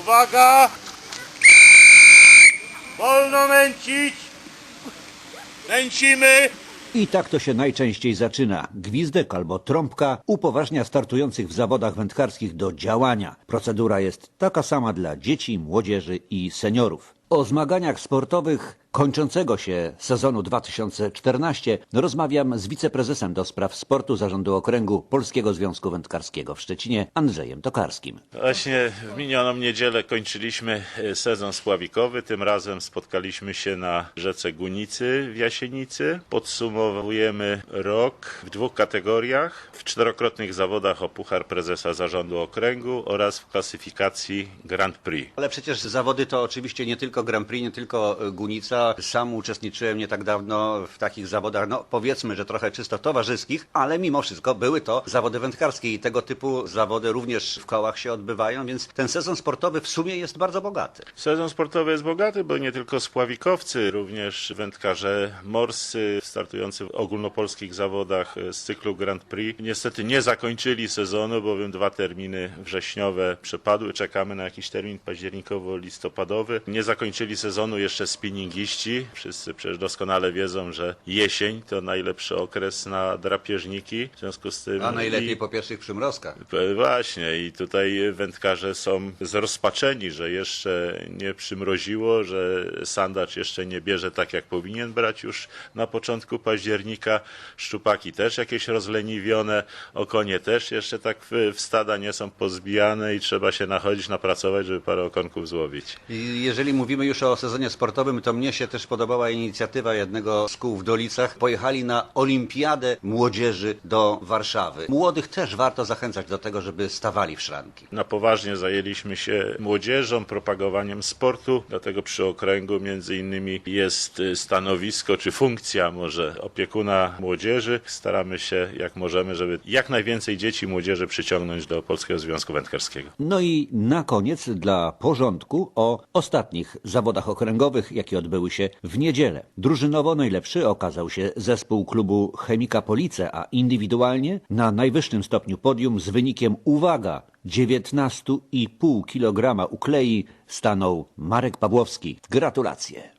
Uwaga! Wolno męcić! Męcimy! I tak to się najczęściej zaczyna. Gwizdek albo trąbka upoważnia startujących w zawodach wędkarskich do działania. Procedura jest taka sama dla dzieci, młodzieży i seniorów. O zmaganiach sportowych kończącego się sezonu 2014 rozmawiam z wiceprezesem do spraw sportu Zarządu Okręgu Polskiego Związku Wędkarskiego w Szczecinie, Andrzejem Tokarskim. Właśnie w minioną niedzielę kończyliśmy e, sezon spławikowy. Tym razem spotkaliśmy się na rzece Gunicy w Jasienicy. Podsumowujemy rok w dwóch kategoriach. W czterokrotnych zawodach o Puchar Prezesa Zarządu Okręgu oraz w klasyfikacji Grand Prix. Ale przecież zawody to oczywiście nie tylko Grand Prix, nie tylko e, Sam uczestniczyłem nie tak dawno w takich zawodach, no powiedzmy, że trochę czysto towarzyskich, ale mimo wszystko były to zawody wędkarskie i tego typu zawody również w kołach się odbywają, więc ten sezon sportowy w sumie jest bardzo bogaty. Sezon sportowy jest bogaty, bo nie tylko spławikowcy, również wędkarze morscy startujący w ogólnopolskich zawodach z cyklu Grand Prix. Niestety nie zakończyli sezonu, bowiem dwa terminy wrześniowe przepadły. Czekamy na jakiś termin październikowo-listopadowy. Nie zakończyli sezonu jeszcze spinningiści. Wszyscy przecież doskonale wiedzą, że jesień to najlepszy okres na drapieżniki. W związku z tym... A najlepiej i- po pierwszych przymrozkach. Właśnie i tutaj wędkarze są zrozpaczeni, że jeszcze nie przymroziło, że sandacz jeszcze nie bierze tak jak powinien brać już na początku października. Szczupaki też jakieś rozleniwione, okonie też jeszcze tak w, w stada nie są pozbijane i trzeba się nachodzić, napracować, żeby parę okonków złowić. I Jeżeli mówimy już o sezonie sportowym, to mnie się też podobała inicjatywa jednego z kół w Dolicach. Pojechali na Olimpiadę Młodzieży do Warszawy. Młodych też warto zachęcać do tego, żeby stawali w szranki. Na poważnie zajęliśmy się młodzieżą, propagowaniem sportu, dlatego przy okręgu między innymi jest y, stanowisko czy funkcja może opiekuna młodzieży. Staramy się jak możemy, żeby jak najwięcej dzieci i młodzieży przyciągnąć do Polskiego Związku Wędkarskiego. No i na koniec dla porządku o ostatnich zawodach okręgowych, jakie się w niedzielę. Drużynowo najlepszy okazał się zespół klubu Chemika Police, a indywidualnie na najwyższym stopniu podium z wynikiem uwaga 19,5 kg uklei stanął Marek Pawłowski. Gratulacje.